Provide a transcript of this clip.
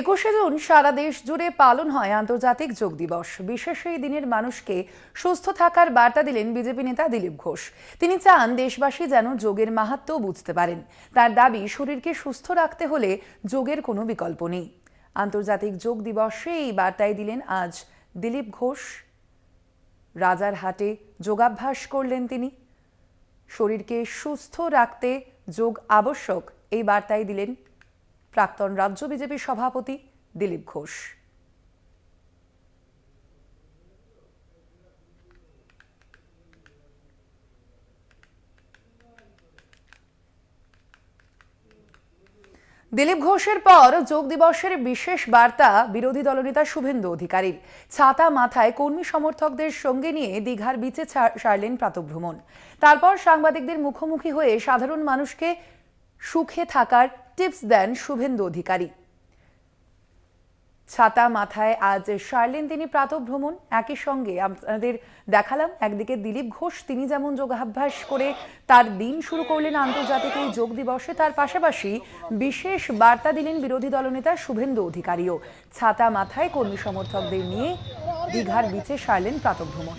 একুশে জুন সারা দেশ জুড়ে পালন হয় আন্তর্জাতিক যোগ দিবস। বিশেষ এই দিনের মানুষকে সুস্থ থাকার বার্তা দিলেন বিজেপি নেতা দিলীপ ঘোষ। তিনি চান দেশবাসী যেন যোগের মাহাত্ম বুঝতে পারেন। তার দাবি, শরীরকে সুস্থ রাখতে হলে যোগের কোনো বিকল্প নেই। আন্তর্জাতিক যোগ দিবসে এই বার্তায় দিলেন আজ দিলীপ ঘোষ। রাজার হাটে যোগাভ্যাস করলেন তিনি। শরীরকে সুস্থ রাখতে যোগ আবশ্যক, এই বার্তায় দিলেন প্রাক্তন রাজ্য বিজেপি সভাপতি দিলীপ ঘোষ। দিলীপ ঘোষের পর যোগ দিবসের বিশেষ বার্তা বিরোধী দলনেতা শুভেন্দু অধিকারীর। ছাতা মাথায় কর্মী সমর্থকদের সঙ্গে নিয়ে দীঘার বিচে সারলেন প্রাতভ্রমণ তারপর সাংবাদিকদের মুখোমুখি হয়ে সাধারণ মানুষকে সুখে থাকার টিপস দেন শুভেন্দু অধিকারী। ছাতা মাথায় আজ সারলেন তিনি প্রাতভ্রমণ। একই সঙ্গে আপনাদের দেখালাম, একদিকে দিলীপ ঘোষ, তিনি যেমন যোগাভ্যাস করে তার দিন শুরু করলেন আন্তর্জাতিক এই যোগ দিবসে, তার পাশাপাশি বিশেষ বার্তা দিলেন বিরোধী দলনেতা শুভেন্দু অধিকারীও। ছাতা মাথায় কর্মী সমর্থকদের নিয়ে দীঘার বিচে সারলেন প্রাতভ্রমণ।